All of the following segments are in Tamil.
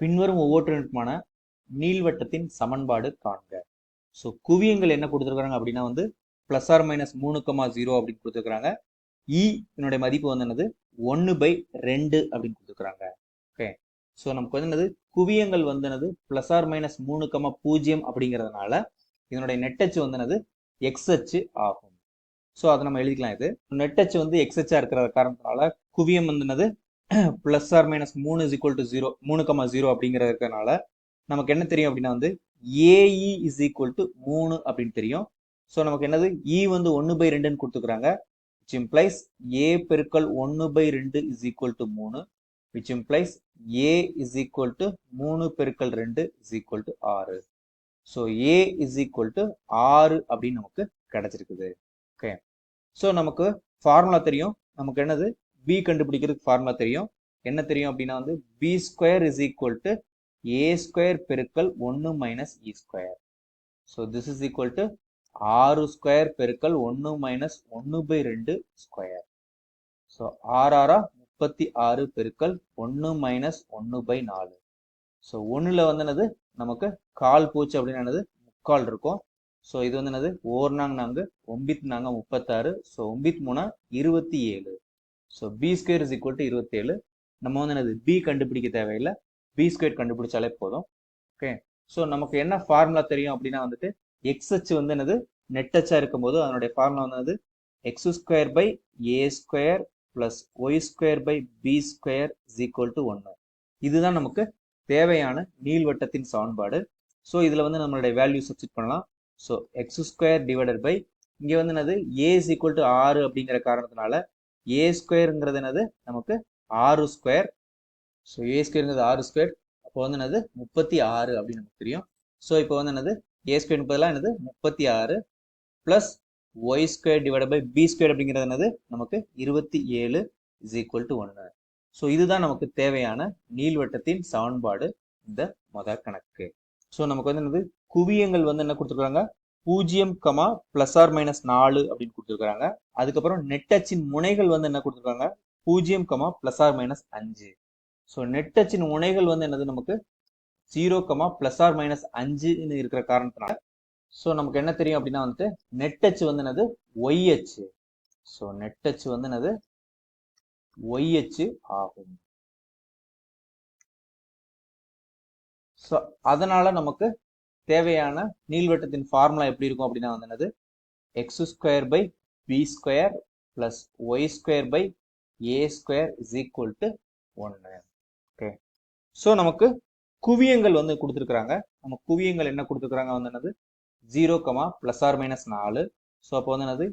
பின்வரும் ஒவ்வொன்றிற்குமான நீள்வட்டத்தின் சமன்பாடு காண்க. ஸோ குவியங்கள் என்ன கொடுத்துருக்காங்க அப்படின்னா வந்து ப்ளஸ் ஆர் மைனஸ் மூணு கமா ஜீரோ அப்படின்னு கொடுத்துருக்குறாங்க. இ e என்னுடைய மதிப்பு வந்து என்னது? ஒன்று பை ரெண்டு அப்படின்னு கொடுத்துருக்காங்க ஓகே ஸோ நமக்கு வந்து என்னது? குவியங்கள் வந்து என்னது? ப்ளஸ் ஆர் மைனஸ் மூணு கமா பூஜ்ஜியம் அப்படிங்கிறதுனால இதனுடைய நெட்டச்சு வந்து என்னது? எக்ஸ் அச்சு ஆகும். ஸோ அதை நம்ம எழுதிக்கலாம் இது. நெட்டச்சு வந்து எக்ஸ் அச்சா இருக்கிற காரணத்தினால குவியம் வந்து என்னது? பிளஸ் ஆர் மைனஸ் மூணு இஸ் ஈக்குவல் டு ஜீரோ மூணு கமா ஜீரோ அப்படிங்கிறது இருக்கனால நமக்கு என்ன தெரியும் அப்படின்னா வந்து ஏஇ இஸ் ஈக்குவல் டு மூணு அப்படின்னு தெரியும். ஸோ நமக்கு என்னது? இ வந்து ஒன்று பை ரெண்டுன்னு கொடுத்துக்கிறாங்க விச் இம்ப்ளைஸ் ஏ பெருக்கல் ஒன்று பை ரெண்டு இஸ் ஈக்குவல் டு மூணு which implies A is equal to மூணு பெருக்கல் ரெண்டு இஸ் ஈக்குவல் டு ஆறு. So A is equal to ஆறு அப்படின்னு நமக்கு கிடைச்சிருக்குது. ஓகே ஸோ நமக்கு ஃபார்முலா தெரியும். நமக்கு என்னது? பி கண்டுபிடிக்கிறதுக்கு ஃபார்முலா தெரியும். என்ன தெரியும் அப்படின்னா வந்து B square is equal to A square பெருக்கல் ஒன்று minus E square so this is equal to ஆறு ஸ்கொயர் பெருக்கல் ஒன்று மைனஸ் ஒன்று பை ரெண்டு ஸ்கொயர் ஸோ ஆறாரா முப்பத்தி ஆறு பெருக்கல் ஒன்று மைனஸ் ஒன்று பை நாலு. ஸோ ஒன்றில் வந்து என்னது? நமக்கு கால் பூச்சி அப்படின்னு என்னது? முக்கால் இருக்கும். ஸோ இது வந்து என்னது? ஓர்னாங்க நாங்க ஒம்பித் நாங்க முப்பத்தாறு. ஸோ ஒம்பித் மூணா இருபத்தி ஏழு. So B square is equal to இருபத்தேழு. நம்ம வந்து என்னது? பி கண்டுபிடிக்க தேவையில்லை. பி ஸ்கொயர் கண்டுபிடிச்சாலே போதும். ஓகே ஸோ நமக்கு என்ன ஃபார்முலா தெரியும் அப்படின்னா வந்துட்டு எக்ஸ் அச்சு வந்து என்னது? நெட் அச்சா இருக்கும்போது அதனுடைய ஃபார்முலா வந்து என்னது? X square by A square plus Y square by B square is equal to ஒன்று இதுதான் நமக்கு தேவையான நீள்வட்டத்தின் சமன்பாடு. ஸோ இதில் வந்து நம்மளுடைய வேல்யூ சப்ஸ்டிட் பண்ணலாம். So X square divided by இங்கே வந்து என்னது? ஏ இஸ் ஈக்குவல் டு ஆறு அப்படிங்கிற காரணத்தினால ஏ ஸ்கொயருங்கிறது என்னது நமக்கு ஆறு ஸ்கொயர் ஸோ ஏ ஸ்கொயருங்கிறது ஆறு ஸ்கொயர் அப்போ வந்து என்னது முப்பத்தி ஆறு அப்படின்னு நமக்கு தெரியும். ஸோ இப்போ வந்து என்னது ஏ ஸ்கொயர் முப்பதுலாம் என்னது? முப்பத்தி ஆறு plus Y square divide by B square அப்படிங்கிறது என்னது நமக்கு இருபத்தி ஏழு இஸ் ஈக்குவல் டு ஒன்று ஸோ இதுதான் நமக்கு தேவையான நீள்வட்டத்தின் சமன்பாடு இந்த மொத கணக்கு ஸோ நமக்கு வந்து என்னது குவியங்கள் வந்து என்ன கொடுத்துருக்காங்க? பூஜ்ஜியம் கமா பிளஸ் ஆர் மைனஸ் நாலு அப்படின்னு கொடுத்துருக்காங்க அதுக்கப்புறம் நெட் அச்சின் முனைகள் வந்து என்ன கொடுத்துருக்காங்க? பூஜ்ஜியம் கமா பிளஸ் ஆர் மைனஸ் அஞ்சு. ஸோ நெட் அச்சின் முனைகள் வந்து என்னது நமக்கு? Zero comma plus or minus அஞ்சுன்னு இருக்கிற காரணத்தினால. ஸோ நமக்கு என்ன தெரியும் அப்படின்னா வந்துட்டு நெட் அச்சு வந்து என்னது? ஒய் அச்சு. ஸோ நெட்டச்சு வந்து என்னது? ஒய் அச்சு ஆகும். ஸோ அதனால நமக்கு தேவையான நீள்வட்டத்தின் ஃபார்முலா எப்படி இருக்கும் அப்படின்னா வந்து என்னது? X square by B square plus Y square by A square is equal to ஒன்று ஓகே ஸோ நமக்கு குவியங்கள் வந்து கொடுத்துருக்குறாங்க. நம்ம குவியங்கள் என்ன கொடுத்துருக்குறாங்க வந்து என்னது? Zero comma plus or minus நாலு. ஸோ அப்போ வந்து என்னது?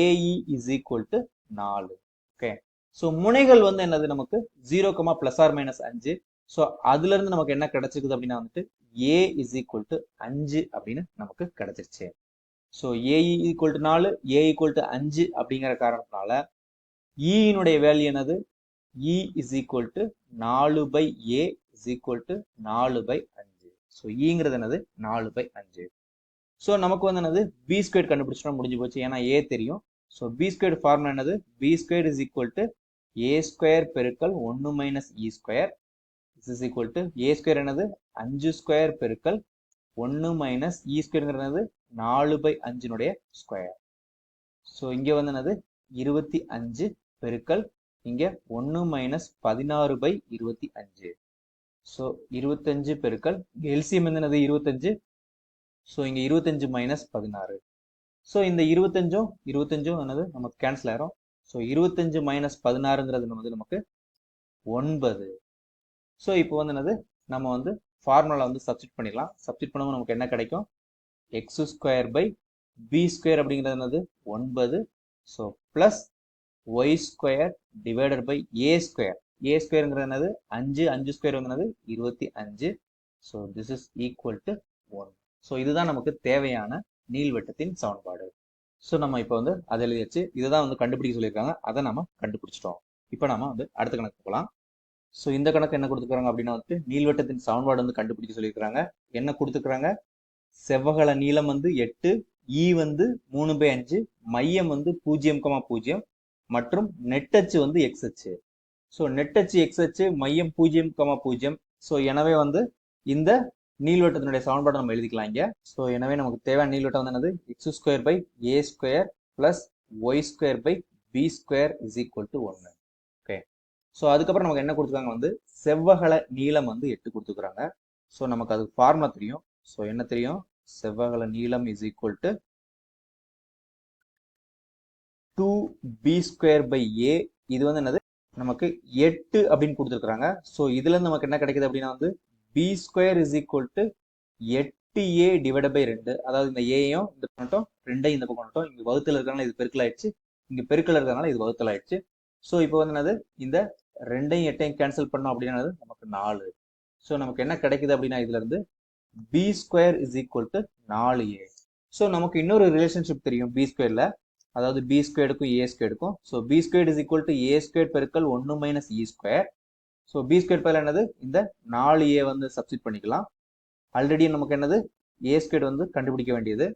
ஏஇ இஸ் ஈக்குவல் டு நாலு. ஓகே ஸோ முனைகள் வந்து என்னது நமக்கு? Zero comma plus or minus அஞ்சு. ஸோ அதுல இருந்து நமக்கு என்ன கிடைச்சிருக்குது அப்படின்னா வந்துட்டு ஏ இஸ் ஈக்குவல் டு அஞ்சு அப்படின்னு நமக்கு கிடைச்சிருச்சு. ஸோ ஏ ஈக்குவல் டு நாலு ஏ ஈக்குவல் டு அஞ்சு அப்படிங்கிற காரணத்தினால e ஈயினுடைய வேல்யூ என்னது? இ இஸ் ஈக்குவல் டு நாலு by A is equal to நாலு பை அஞ்சு. ஸோ ஈங்கிறது e என்னது? நாலு பை அஞ்சு. ஸோ நமக்கு வந்து என்னது? பி ஸ்கொயர் கண்டுபிடிச்சோம் முடிஞ்சு போச்சு. ஏன்னா ஏ தெரியும். ஸோ பி ஸ்கொயர் ஃபார்முலா என்னது? B square is equal to A square பெருக்கல் ஒன்று minus E square is is equal to A square என்னது? அஞ்சு ஸ்கொயர் பெருக்கல் ஒன்று மைனஸ் இ ஸ்கொயருங்கிறது நாலு பை அஞ்சினுடைய ஸ்கொயர் ஸோ இங்கே வந்து என்னது? இருபத்தி அஞ்சு பெருக்கல் இங்கே ஒன்று மைனஸ் பதினாறு பை இருபத்தி அஞ்சு. ஸோ இருபத்தஞ்சு பெருக்கல் எல்சிஎம் என்னது? இருபத்தஞ்சு ஸோ இங்கே இருபத்தஞ்சு மைனஸ் பதினாறு. ஸோ இந்த இருபத்தஞ்சும் இருபத்தஞ்சும் என்னது? நமக்கு கேன்சல் ஆயிரும். ஸோ இருபத்தஞ்சு மைனஸ் பதினாறுங்கிறது வந்து நமக்கு ஒன்பது. ஸோ இப்போ வந்து என்னது? நம்ம வந்து ஃபார்முலா வந்து சப்ஸ்டிட் பண்ணிடலாம். சப்ஸ்டிட் பண்ணும்போது நமக்கு என்ன கிடைக்கும்? X square by B square அப்படிங்கிறது என்னது? ஒன்பது. So plus Y square divided by A square A ஸ்கொயருங்கிறது என்னது? அஞ்சு. அஞ்சு ஸ்கொயர் என்னது? இருபத்தி அஞ்சு. So this is equal to one so இதுதான் நமக்கு தேவையான நீள்வட்டத்தின் சமன்பாடு. ஸோ நம்ம இப்போ வந்து அதை எழுதியாச்சு. இதை தான் வந்து கண்டுபிடிக்க சொல்லியிருக்காங்க. அதை நம்ம கண்டுபிடிச்சிட்டோம். இப்போ நம்ம வந்து அடுத்த கணக்கு போகலாம். ஸோ இந்த கணக்கு என்ன கொடுத்துருக்காங்க அப்படின்னா வந்து நீள்வட்டத்தின் சமன்பாடு வந்து கண்டுபிடிக்க சொல்லியிருக்கிறாங்க. என்ன கொடுத்துருக்காங்க செவ்வகல நீளம் வந்து எட்டு இ வந்து மூணு பை அஞ்சு மையம் வந்து பூஜ்ஜியம் கமா பூஜ்ஜியம் மற்றும் நெட்டச்சு வந்து எக்ஸ் அச்சு. ஸோ நெட்டச்சு எக்ஸ் அச்சு மையம் பூஜ்ஜியம் கமா பூஜ்ஜியம். ஸோ எனவே வந்து இந்த நீள்வட்டத்தினுடைய சமன்பாடு நம்ம எழுதிக்கலாம் இங்கே. ஸோ எனவே நமக்கு தேவையான நீள்வட்டம் வந்து என்னது? X square by A square plus Y square by B square is equal to ஒன்று ஸோ அதுக்கப்புறம் நமக்கு என்ன கொடுத்துருக்காங்க வந்து? செவ்வகல நீளம் வந்து எட்டு கொடுத்துருக்காங்க ஸோ நமக்கு அதுக்கு ஃபார்முலா தெரியும். ஸோ என்ன தெரியும்? செவ்வகல நீளம் is equal to two B square by A இது வந்து என்னது? நமக்கு எட்டு அப்படின்னு கொடுத்துருக்குறாங்க. ஸோ இதுலேருந்து நமக்கு என்ன கிடைக்குது அப்படின்னா வந்து B square is equal to எட்டு ஏ டிவைட் பை ரெண்டு. அதாவது இந்த ஏயும் இந்த பண்ணட்டும் ரெண்டையும் இந்த பக்கம் பண்ணட்டும் இங்க வகுத்துல இருக்கிறனால இது பெருக்கல் ஆயிடுச்சு. இங்கே பெருக்கல் இருக்கிறனால இது வகுத்தல் ஆயிடுச்சு. ஸோ இப்போ வந்து என்னது? இந்த ரெண்டையும் எட்டையும் கேன்சல் பண்ணோம் அப்படின்னா நமக்கு நாலு. ஸோ நமக்கு என்ன கிடைக்குது அப்படின்னா இதுல இருந்து B square is equal to நாலு ஏ ஸோ நமக்கு இன்னொரு ரிலேஷன்ஷிப் தெரியும் பி ஸ்கொயர்ல அதாவது பி ஸ்கொயர்டுக்கும் A ஸ்கொயர்டுக்கும் so B square is equal to A square பெருக்கல் ஒன்று minus E square so B square பேர் என்னது? இந்த நாலு ஏ வந்து சப்ஸ்டிட் பண்ணிக்கலாம். ஆல்ரெடி நமக்கு என்னது? ஏ ஸ்கொயர் வந்து கண்டுபிடிக்க வேண்டியது.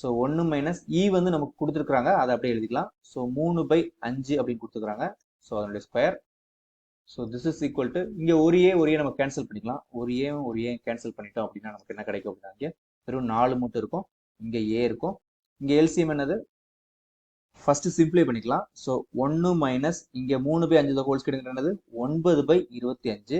ஸோ ஒன்று மைனஸ் இ வந்து நமக்கு கொடுத்துருக்குறாங்க. அதை அப்படியே எழுதிக்கலாம். ஸோ மூணு பை அஞ்சு அப்படின்னு கொடுத்துருக்குறாங்க. ஸோ அதனுடைய square so this is equal to இங்கே ஒரு ஏ ஒரு ஏ நம்ம கேன்சல் பண்ணிக்கலாம். ஒரு ஏ ஒரு ஏ கேன்சல் பண்ணிட்டோம் அப்படின்னா நமக்கு என்ன கிடைக்கும் அப்படின்னா இங்கே வெறும் நாலு மட்டும் இருக்கும். இங்கே ஏ இருக்கும். இங்கே எல்சிஎம் என்னது? ஃபர்ஸ்ட் சிம்பிளை பண்ணிக்கலாம். ஸோ ஒன்று மைனஸ் இங்கே மூணு பை அஞ்சு ஹோல்ஸ் கிடைக்கிறது ஒன்பது பை இருபத்தி அஞ்சு.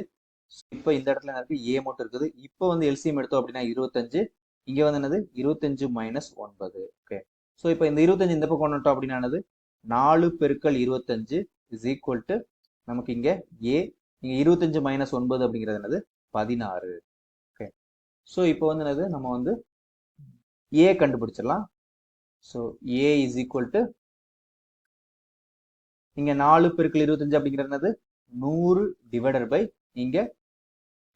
இப்போ இந்த இடத்துல என்ன இருக்குது ஏ மட்டும் இருக்குது. இப்போ வந்து எல்சிஎம் எடுத்தோம் அப்படின்னா இருபத்தஞ்சு. இங்கே வந்து என்னது? இருபத்தஞ்சு மைனஸ் ஒன்பது. ஓகே ஸோ இப்போ இந்த இருபத்தஞ்சு இந்த பக்கம் கொண்டுட்டோம் அப்படின்னா நாலு பெருக்கள் இருபத்தஞ்சு இஸ் ஈக்குவல் டு நமக்கு இங்கே ஏ இங்கே இருபத்தஞ்சு மைனஸ் ஒன்பது அப்படிங்கிறது என்னது? பதினாறு. ஓகே ஸோ இப்போ வந்து என்னது? நம்ம வந்து ஏ கண்டுபிடிச்சிடலாம். So A is equal to இங்க நாலு பெருக்கள் இருபத்தஞ்சு அப்படிங்கிறது என்னது? நூறு டிவைடட் பை இங்க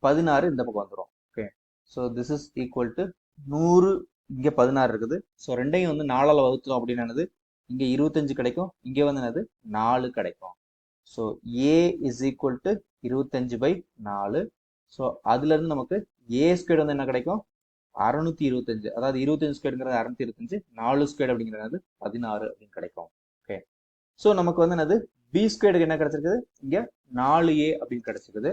பதினாறு இந்த பக்கம் வந்துடும் okay so this is equal to நூறு இங்க பதினாறு இருக்குது. ஸோ ரெண்டையும் வந்து நாலால் வகுத்தோம் அப்படின்னு என்னது? இங்கே இருபத்தஞ்சு கிடைக்கும். இங்கே வந்து என்னது? நாலு கிடைக்கும். So A is equal to இருபத்தஞ்சு பை நாலு. ஸோ அதுலேருந்து நமக்கு ஏ ஸ்கொயர் வந்து என்ன கிடைக்கும்? அறுநூத்தி இருபத்தஞ்சு. அதாவது இருபத்தஞ்சு ஸ்கொயருங்கிறது அறுநூத்தி இருபத்தஞ்சு நாலு ஸ்கொயர் அப்படிங்கிறது பதினாறு அப்படின்னு கிடைக்கும். ஓகே ஸோ நமக்கு வந்து என்னது? பி ஸ்கொயருக்கு என்ன கிடைச்சிருக்குது? இங்கே நாலு ஏ அப்படின்னு கிடைச்சிருக்குது.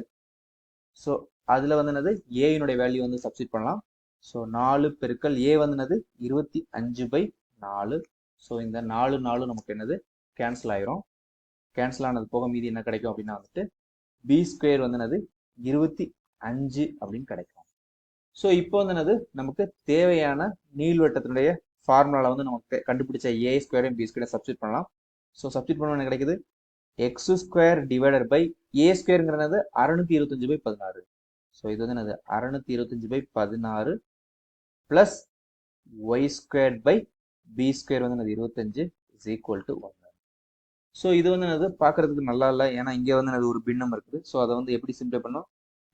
ஸோ அதில் வந்து என்னது? ஏயினுடைய வேல்யூ வந்து சப்ஸ்டிட் பண்ணலாம். ஸோ நாலு பெருக்கல் ஏ வந்துனது இருபத்தி அஞ்சு பை நாலு. ஸோ இந்த நாலு நாலு நமக்கு என்னது? கேன்சல் ஆயிரும். கேன்சல் ஆனது போக மீதி என்ன கிடைக்கும் அப்படின்னா வந்துட்டு பி ஸ்கொயர் வந்து இருபத்தி அஞ்சு அப்படின்னு கிடைக்கும். ஸோ இப்போ வந்து என்னது நமக்கு தேவையான நீள்வட்டத்தினுடைய ஃபார்முலாவில் வந்து நமக்கு கண்டுபிடிச்ச ஏ ஸ்கொயரையும் பி ஸ்கொயரை சப்ஸ்டியூட் பண்ணலாம். ஸோ சப்ஸ்டியூட் பண்ண என்ன கிடைக்குது? X square divided by A ஸ்கொயருங்கிறது அறுநூத்தி இருபத்தஞ்சு பை பதினாறு. ஸோ இது வந்து என்னது? அறுநூத்தி இருபத்தஞ்சு பை பதினாறு. Plus Y square by B square வந்து என்னது? இருபத்தஞ்சு இஸ் ஈக்குவல் டு ஒன்று ஸோ இது வந்து என்னது? பார்க்கறதுக்கு நல்லா இல்லை. ஏன்னா இங்கே வந்து என்னது? ஒரு பின்னம் இருக்குது. ஸோ அதை வந்து எப்படி சிம்பிளை பண்ணோம்?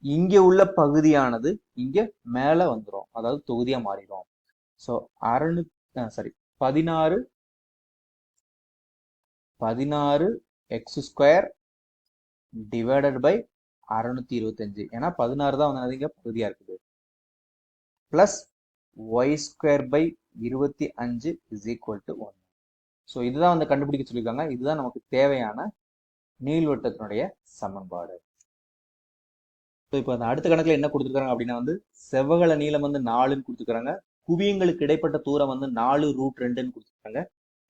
இங்கே உள்ள பகுதியானது இங்கே மேலே வந்துடும் அதாவது தொகுதியாக மாறிடும் ஸோ அறுநூ சாரி பதினாறு பதினாறு எக்ஸ் ஸ்கொயர் டிவைடட் பை அறுநூத்தி இருபத்தஞ்சு. ஏன்னா பதினாறு தான் வந்து இங்கே பகுதியாக இருக்குது. பிளஸ் ஒய் ஸ்கொயர் பை இருபத்தி அஞ்சு is equal to one so இதுதான் வந்து கண்டுபிடிக்க சொல்லியிருக்காங்க. இதுதான் நமக்கு தேவையான நீள்வட்டத்தினுடைய சமன்பாடு. ஸோ இப்போ அந்த அடுத்த கணக்கில் என்ன கொடுத்துருக்காங்க அப்படின்னா வந்து செவ்வகல நீளம் வந்து நாலுன்னு கொடுத்துருக்காங்க. குவியங்களுக்கு இடைப்பட்ட தூரம் வந்து நாலு ரூட் ரெண்டுன்னு கொடுத்துருக்காங்க.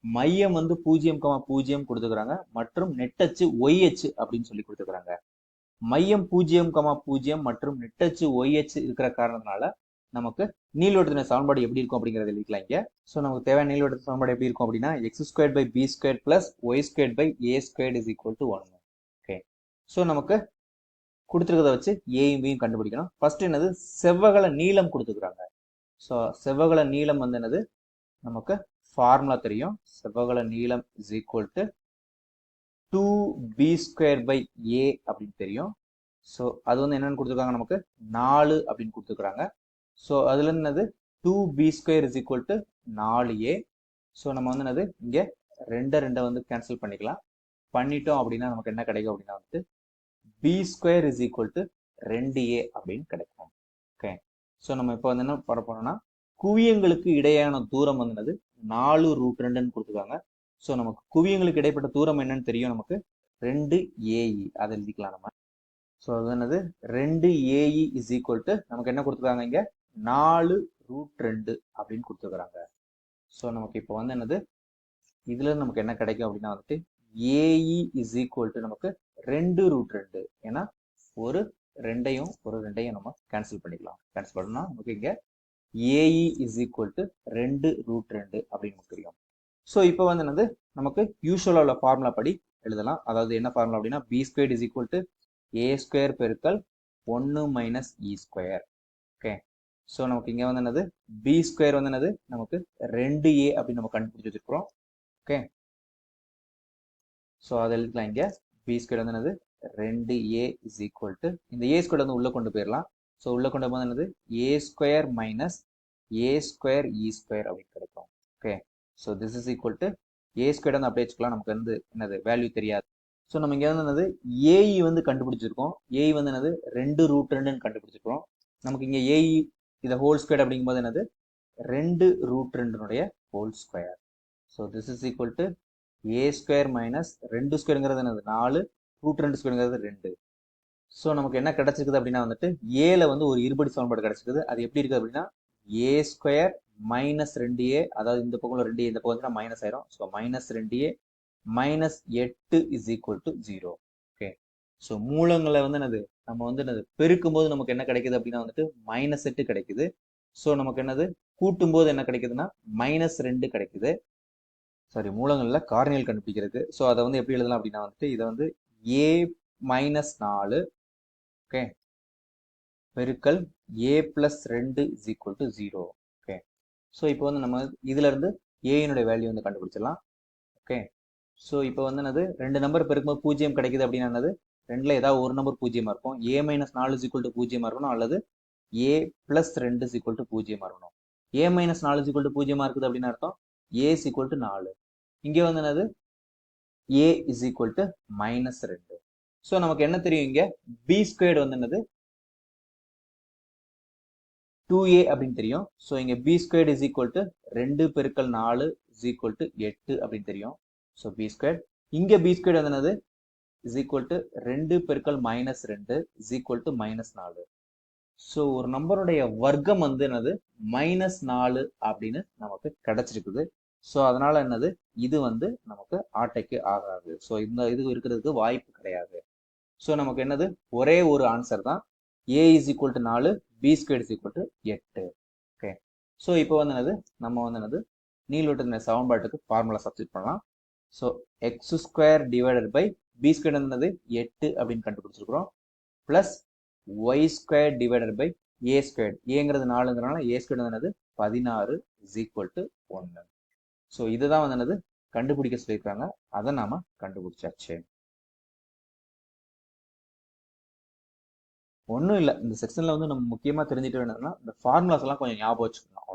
மையம் வந்து பூஜ்ஜியம் கமா பூஜ்ஜியம் கொடுத்துருக்காங்க மற்றும் நெட்டச்சு ஒய் அச்சு அப்படின்னு சொல்லி கொடுத்துருக்காங்க மையம் பூஜ்ஜியம் கமா பூஜ்ஜியம் மற்றும் நெட்டச்சு ஒய் அச்சு இருக்கிற காரணத்தினால நமக்கு நீள்வட்டத்தின சமன்பாடு எப்படி இருக்கும் அப்படிங்கறத எழுதிக்கலாம் இங்க. ஸோ நமக்கு தேவையான நீள்வட்ட சமன்பாடு எப்படி இருக்கும் அப்படின்னா x square by b square plus y square by a square is equal to one okay so நமக்கு கொடுத்துருக்கத வச்சு ஏயும் பியும் கண்டுபிடிக்கணும். ஃபர்ஸ்ட் என்னது? செவ்வகல நீளம் கொடுத்துக்கிறாங்க ஸோ செவ்வகல நீளம் வந்து என்னது? நமக்கு ஃபார்முலா தெரியும். செவ்வகல நீளம் is equal to two b square by a அப்படின்னு தெரியும். ஸோ அது வந்து என்னன்னு கொடுத்துருக்காங்க நமக்கு? நாலு அப்படின்னு கொடுத்துருக்காங்க ஸோ அதுல என்னது? Two b square is equal to நாலு ஏ ஸோ நம்ம வந்து என்னது? இங்கே ரெண்டை ரெண்டை வந்து கேன்சல் பண்ணிக்கலாம். பண்ணிட்டோம் அப்படின்னா நமக்கு என்ன கிடைக்கும் அப்படின்னா வந்து b square is equal to ரெண்டு ஏ அப்படின்னு கிடைக்கும். ஓகே ஸோ நம்ம இப்போ வந்து என்ன பண்ண போனோம்னா குவியங்களுக்கு இடையான தூரம் வந்து என்னது? நாலு ரூட் ரெண்டுன்னு கொடுத்துருக்காங்க. ஸோ நமக்கு குவியங்களுக்கு இடைப்பட்ட தூரம் என்னன்னு தெரியும் நமக்கு? ரெண்டு ஏஇ அதை எழுதிக்கலாம் நம்ம. ஸோ அது என்னது? ரெண்டு ஏஇ இஸ் ஈக்குவல் டு நமக்கு என்ன கொடுத்துருக்காங்க இங்கே? நாலு ரூட் ரெண்டு அப்படின்னு கொடுத்துருக்குறாங்க. ஸோ நமக்கு இப்போ வந்து என்னது? இதுல நமக்கு என்ன கிடைக்கும் அப்படின்னா வந்துட்டு ஏஇ இஸ் ஈக்குவல் டு நமக்கு ரெண்டு ரூட் ரெண்டு. ஏன்னா ஒரு ரெண்டையும் ஒரு ரெண்டையும் நம்ம கேன்சல் பண்ணிக்கலாம். கேன்சல் பண்ணோம்னா நமக்கு இங்கே a e is equal to ரெண்டு ரூட் ரெண்டு அப்படின்னு நமக்கு தெரியும். ஸோ இப்போ வந்து என்னது? நமக்கு யூஸ்வலாக உள்ள ஃபார்முலா படி எழுதலாம். அதாவது என்ன ஃபார்முலா அப்படின்னா b square is equal to a square பெருக்கல் ஒன்று minus e square okay so நமக்கு இங்கே வந்து என்னது? பி ஸ்கொயர் வந்து என்னது? நமக்கு ரெண்டு ஏ அப்படின்னு நம்ம கண்டுபிடிச்சி வச்சிருக்கிறோம். ஓகே ஸோ அதை எழுதிக்கலாம் இங்கே. பி ஸ்கொயர் வந்து என்னது? ரெண்டு ஏ இஸ் ஈக்குவல் டு இந்த ஏ ஸ்கொயர் வந்து உள்ளே கொண்டு போயிடலாம் ஸோ உள்ளே கொண்டு போது என்னது? A square minus a square e square அப்படின்னு கிடைக்கும். Okay so this is equal to a square வந்து அப்படியே வச்சுக்கலாம். நமக்கு வந்து என்னது? வேல்யூ தெரியாது. ஸோ நம்ம இங்கே வந்து என்னது? ஏஇ வந்து கண்டுபிடிச்சிருக்கோம். ஏஇ வந்து என்னது? ரெண்டு ரூட் ரெண்டுன்னு கண்டுபிடிச்சிருக்கோம் நமக்கு இங்கே ஏஇ இந்த ஹோல் ஸ்கொயர் அப்படிங்கும்போது என்னது? ரெண்டு root ரெண்டுனுடைய whole square so this is equal to a square minus ரெண்டு ஸ்கொயருங்கிறது என்னது? நாலு ரூட் ரெண்டு ஸ்கொயருங்கிறது ரெண்டு. ஸோ நமக்கு என்ன கிடைச்சிருக்குது அப்படின்னா வந்துட்டு ஏல வந்து ஒரு இருபடி சமன்பாடு கிடைச்சிருக்குது. அது எப்படி இருக்குது அப்படின்னா ஏ ஸ்கொயர் மைனஸ் ரெண்டு ஏ அதாவது இந்த பக்கம் ரெண்டு ஏ இந்த பக்கம் வந்து மைனஸ் ஆயிரும். ஸோ மைனஸ் ரெண்டு ஏ மைனஸ் எட்டு is equal to zero so மூலங்களை வந்து என்னது? நம்ம வந்து என்னது? பெருக்கும் போது நமக்கு என்ன கிடைக்குது அப்படின்னா வந்துட்டு மைனஸ் எட்டு கிடைக்குது. ஸோ நமக்கு என்னது? கூட்டும் போது என்ன கிடைக்குதுன்னா மைனஸ் ரெண்டு கிடைக்குது. சாரி மூலங்களில் காரணிகள் கண்டுபிடிக்கிறது ஸோ அதை வந்து எப்படி எழுதலாம் அப்படின்னா வந்துட்டு இதை வந்து ஏ மைனஸ் நாலு ஓகே பெருக்கல் ஏ பிளஸ் ரெண்டு is equal to zero okay so இப்போ வந்து நம்ம இதுலேருந்து ஏயினுடைய வேல்யூ வந்து கண்டுபிடிச்சிடலாம் ஓகே ஸோ இப்போ வந்து என்னது? ரெண்டு நம்பர் பெருக்கும்போது பூஜ்ஜியம் கிடைக்குது அப்படின்னா என்னது? ரெண்டுல ஏதாவது ஒரு நம்பர் பூஜ்ஜியமா இருக்கும். ஏ மைனஸ் நாலு இஸ் டு பூஜ்ஜியமா இருக்கணும் அல்லது ஏ பிளஸ் ரெண்டு இஸ் டு பூஜ்ஜியமா இருக்கணும். ஏ மைனஸ் நாலு இஸ் டு பூஜ்ஜியமா இருக்குது அப்படின்னு அர்த்தம். ஏ சீக்குவல் டு நாலு. இங்கே வந்து என்னது? A is equal to minus ரெண்டு. ஸோ நமக்கு என்ன தெரியும் இங்க? பி ஸ்கொயர்டு வந்து என்னது? டூ ஏ அப்படின்னு தெரியும். ஸோ இங்க b squared is equal to ரெண்டு பெருக்கல் நாலு இஸ் ஈக்குவல் டு எட்டு அப்படின்னு தெரியும். ஸோ பி ஸ்கொயர் இங்க பி ஸ்கொயர்டு வந்து என்னது? இஸ் ஈக்குவல் டு ரெண்டு பெருக்கல் மைனஸ் ரெண்டு இஸ் ஈக்குவல் டு மைனஸ் நாலு. ஸோ ஒரு நம்பருடைய வர்க்கம் வந்து என்னது? மைனஸ் நாலு அப்படின்னு நமக்கு கிடைச்சிருக்குது. ஸோ அதனால என்னது? இது வந்து நமக்கு ஆட்டைக்கு ஆகாது. ஸோ இந்த இது இருக்கிறதுக்கு வாய்ப்பு கிடையாது. ஸோ நமக்கு என்னது? ஒரே ஒரு ஆன்சர் தான். ஏ இஸ் ஈக்குவல் டு நாலு b square is equal to எட்டு. ஓகே ஸோ இப்போ வந்து என்னது? நம்ம வந்து என்னது? நீள்வட்டத்தின சமன்பாட்டுக்கு ஃபார்முலா சப்ஸ்டிட் பண்ணலாம். So x square divided by b square என்னது? எட்டு அப்படின்னு கண்டுபிடிச்சிருக்கிறோம். Plus y square divided by a square ஏங்கிறது நாலுங்கிறனால ஏ ஸ்கொயர் என்னது? பதினாறு இஸ் ஈக்குவல் டு ஒன்று ஸோ இதுதான் வந்து என்னது? கண்டுபிடிக்க சொல்லியிருக்காங்க. அதை நாம கண்டுபிடிச்சாச்சு. ஒன்றும் இல்லை. இந்த செக்ஷன்ல வந்து நம்ம முக்கியமா தெரிஞ்சுட்டு வேணும்னா இந்த ஃபார்முலாஸ் எல்லாம் கொஞ்சம் ஞாபகம் வச்சுக்கணும்.